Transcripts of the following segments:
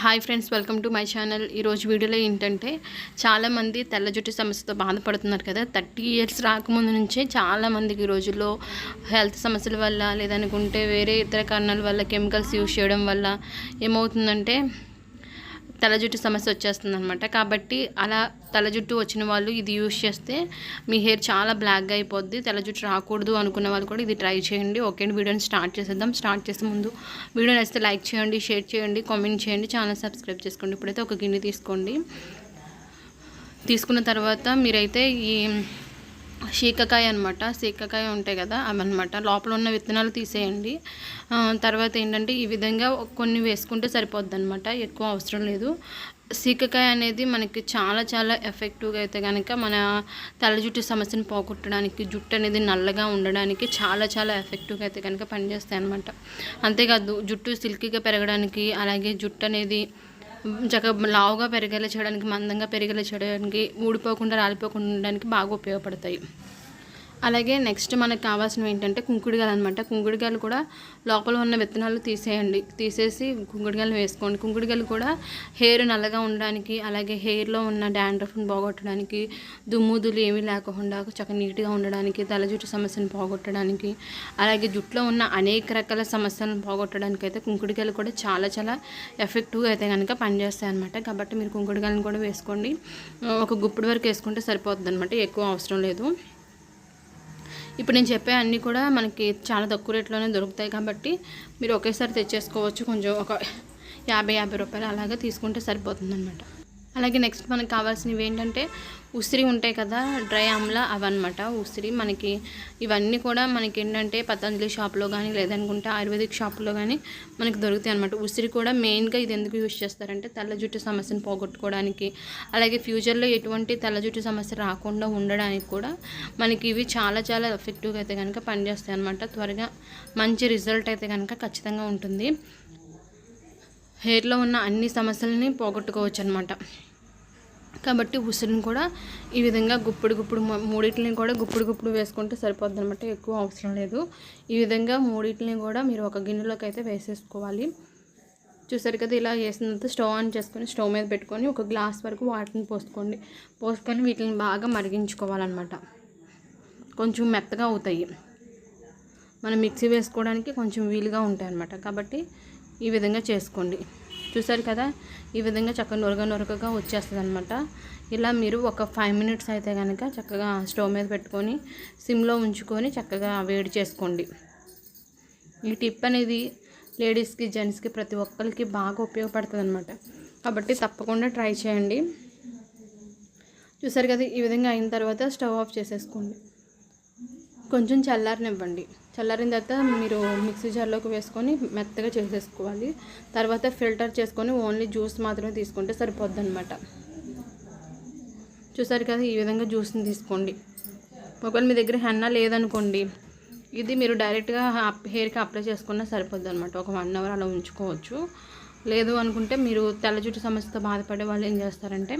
Hi friends welcome to my channel ఈరోజు వీడియోలో ఏంటంటే చాలామంది తెల్ల జుట్టు సమస్యతో బాధపడుతున్నారు కదా. థర్టీ ఇయర్స్ రాకముందు నుంచే చాలామందికి ఈ రోజుల్లో హెల్త్ సమస్యల వల్ల లేదనుకుంటే వేరే ఇతర కారణాల వల్ల కెమికల్స్ యూజ్ చేయడం వల్ల ఏమవుతుందంటే తల జుట్టు సమస్య వచ్చేస్తుంది అనమాట కాబట్టి అలా తల జుట్టు వచ్చిన వాళ్ళు ఇది యూస్ చేస్తే మీ హెయిర్ చాలా బ్లాక్గా అయిపోద్ది. తల జుట్టు రాకూడదు అనుకున్న వాళ్ళు కూడా ఇది ట్రై చేయండి. ఓకే అండి వీడియోని స్టార్ట్ చేసేద్దాం. స్టార్ట్ చేసే ముందు వీడియో నచ్చితే లైక్ చేయండి షేర్ చేయండి కామెంట్ చేయండి ఛానల్ సబ్స్క్రైబ్ చేసుకోండి. ఇప్పుడైతే ఒక గిన్నె తీసుకోండి. తీసుకున్న తర్వాత మీరైతే ఈ శీకకాయ అనమాట శీకకాయ ఉంటాయి కదా అవన్నమాట. లోపల ఉన్న విత్తనాలు తీసేయండి. తర్వాత ఏంటంటే ఈ విధంగా కొన్ని వేసుకుంటే సరిపోద్ది అనమాట ఎక్కువ అవసరం లేదు. సీకకాయ అనేది మనకి చాలా చాలా ఎఫెక్టివ్గా అయితే కనుక మన తల జుట్టు సమస్యను పోగొట్టడానికి జుట్టు అనేది నల్లగా ఉండడానికి చాలా చాలా ఎఫెక్టివ్గా అయితే కనుక పనిచేస్తాయి అనమాట అంతేకాదు జుట్టు సిల్కీగా పెరగడానికి అలాగే జుట్టు అనేది చక్కగా లావుగా పెరిగేలా చేయడానికి మందంగా పెరిగేలా చేయడానికి ఊడిపోకుండా రాలిపోకుండా ఉండడానికి బాగా ఉపయోగపడతాయి. అలాగే నెక్స్ట్ మనకు కావాల్సినవి ఏంటంటే కుంకుడుగాయలు అనమాట కుంకుడుగాయలు కూడా లోపల ఉన్న విత్తనాలు తీసేయండి. తీసేసి కుంకుడుగాయలు వేసుకోండి. కుంకుడుగాయలు కూడా హెయిర్ నల్లగా ఉండడానికి అలాగే హెయిర్లో ఉన్న డాండ్రఫ్ని పోగొట్టడానికి దుమ్ముదులు ఏమీ లేకుండా చక్కగా నీట్గా ఉండడానికి తల జుట్టు సమస్యను పోగొట్టడానికి అలాగే జుట్టులో ఉన్న అనేక రకాల సమస్యలను పోగొట్టడానికి అయితే కుంకుడుగాయలు కూడా చాలా చాలా ఎఫెక్టివ్గా అయితే కనుక పనిచేస్తాయి అనమాట కాబట్టి మీరు కుంకుడుగాయలను కూడా వేసుకోండి. ఒక గుప్పుడు వరకు వేసుకుంటే సరిపోతుంది అనమాట ఎక్కువ అవసరం లేదు. ఇప్పుడు నేను చెప్పే అన్నీ కూడా మనకి చాలా తక్కువ రేట్లోనే దొరుకుతాయి కాబట్టి మీరు ఒకేసారి తెచ్చేసుకోవచ్చు. కొంచెం ఒక యాభై యాభై రూపాయలు అలాగే తీసుకుంటే సరిపోతుంది అనమాట అలాగే నెక్స్ట్ మనకు కావాల్సినవి ఏంటంటే ఉసిరి ఉంటాయి కదా డ్రై ఆమ్లా అవన్నమాట. ఉసిరి మనకి ఇవన్నీ కూడా మనకి ఏంటంటే పతంజలి షాప్లో కానీ లేదనుకుంటే ఆయుర్వేదిక్ షాప్లో కానీ మనకి దొరుకుతాయి అనమాట ఉసిరి కూడా మెయిన్గా ఇది ఎందుకు యూజ్ చేస్తారంటే తెల్ల జుట్టు సమస్యను పోగొట్టుకోవడానికి అలాగే ఫ్యూచర్లో ఎటువంటి తెల్ల జుట్టు సమస్య రాకుండా ఉండడానికి కూడా మనకి ఇవి చాలా చాలా ఎఫెక్టివ్గా అయితే కనుక పనిచేస్తాయి అనమాట త్వరగా మంచి రిజల్ట్ అయితే కనుక ఖచ్చితంగా ఉంటుంది. హెయిర్లో ఉన్న అన్ని సమస్యలని పోగొట్టుకోవచ్చు అనమాట కాబట్టి ఉసిరిని కూడా ఈ విధంగా గుప్పుడు గుప్పుడు మూడింటిని కూడా గుప్పుడు గుప్పుడు వేసుకుంటే సరిపోద్ది అనమాట ఎక్కువ అవసరం లేదు. ఈ విధంగా మూడింటిని కూడా మీరు ఒక గిన్నెలోకి అయితే వేసేసుకోవాలి. చూసారు కదా ఇలా వేసిన స్టవ్ ఆన్ చేసుకొని స్టవ్ మీద పెట్టుకొని ఒక గ్లాస్ వరకు వాటిని పోసుకోండి. పోసుకొని వీటిని బాగా మరిగించుకోవాలన్నమాట. కొంచెం మెత్తగా అవుతాయి. మనం మిక్సీ వేసుకోవడానికి కొంచెం వీలుగా ఉంటాయి అన్నమాట కాబట్టి ఈ విధంగా చేసుకోండి. చూసారు కదా? ఈ విధంగా చక్కగా నొరగ నొరగగా వచ్చేస్తుంది అనమాట ఇలా మీరు ఒక ఫైవ్ మినిట్స్ అయితే కనుక చక్కగా స్టవ్ మీద పెట్టుకొని సిమ్లో ఉంచుకొని చక్కగా వేడి చేసుకోండి. ఈ టిప్ అనేది లేడీస్కి జెంట్స్కి ప్రతి ఒక్కరికి బాగా ఉపయోగపడుతుంది అనమాట కాబట్టి తప్పకుండా ట్రై చేయండి. చూసారు కదా? ఈ విధంగా అయిన తర్వాత స్టవ్ ఆఫ్ చేసేసుకోండి. కొంచెం చల్లారనివ్వండి. చల్లారిన తర్వాత మీరు మిక్సీ జార్లోకి వేసుకొని మెత్తగా చేసేసుకోవాలి. తర్వాత ఫిల్టర్ చేసుకొని ఓన్లీ జ్యూస్ మాత్రమే తీసుకుంటే సరిపోద్ది అనమాట చూసారు కదా ఈ విధంగా జ్యూస్ని తీసుకోండి. ఒకవేళ మీ దగ్గర హెన్నా లేదనుకోండి ఇది మీరు డైరెక్ట్గా హెయిర్కి అప్లై చేసుకున్నా సరిపోద్ది అనమాట ఒక వన్ అవర్ అలా ఉంచుకోవచ్చు. లేదు అనుకుంటే మీరు తెల్ల జుట్టు సమస్యతో బాధపడే వాళ్ళు ఏం చేస్తారంటే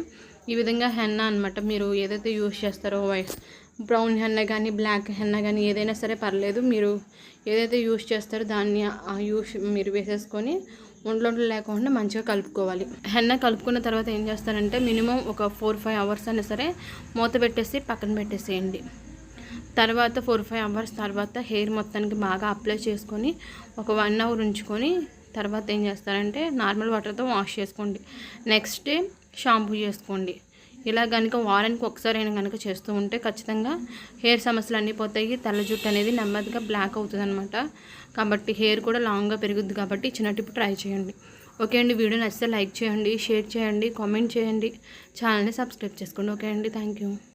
ఈ విధంగా హెన్నా అనమాట మీరు ఏదైతే యూస్ చేస్తారో బ్రౌన్ హెన్న కానీ బ్లాక్ హెన్న కానీ ఏదైనా సరే పర్లేదు. మీరు ఏదైతే యూస్ చేస్తారో దాన్ని యూస్ మీరు వేసేసుకొని ఒంట్లో లేకుండా మంచిగా కలుపుకోవాలి. హెన్న కలుపుకున్న తర్వాత ఏం చేస్తారంటే మినిమం ఒక ఫోర్ ఫైవ్ అవర్స్ అయినా సరే మూత పెట్టేసి పక్కన పెట్టేసేయండి. తర్వాత ఫోర్ ఫైవ్ అవర్స్ తర్వాత హెయిర్ మొత్తానికి బాగా అప్లై చేసుకొని ఒక వన్ అవర్ ఉంచుకొని తర్వాత ఏం చేస్తారంటే నార్మల్ వాటర్తో వాష్ చేసుకోండి. నెక్స్ట్ డే షాంపూ చేసుకోండి. ఇలా కనుక వారానికి ఒకసారి అయినా కనుక చేస్తూ ఉంటే ఖచ్చితంగా హెయిర్ సమస్యలు అన్నీ పోతాయి. తెల్ల జుట్టు అనేది నెమ్మదిగా బ్లాక్ అవుతుంది అనమాట కాబట్టి హెయిర్ కూడా లాంగ్గా పెరుగుద్ది కాబట్టి చిన్న టిప్ ట్రై చేయండి. ఓకే అండి వీడియో నచ్చితే లైక్ చేయండి షేర్ చేయండి కామెంట్ చేయండి. ఛానల్ని సబ్స్క్రైబ్ చేసుకోండి. ఓకే అండి థ్యాంక్ యూ.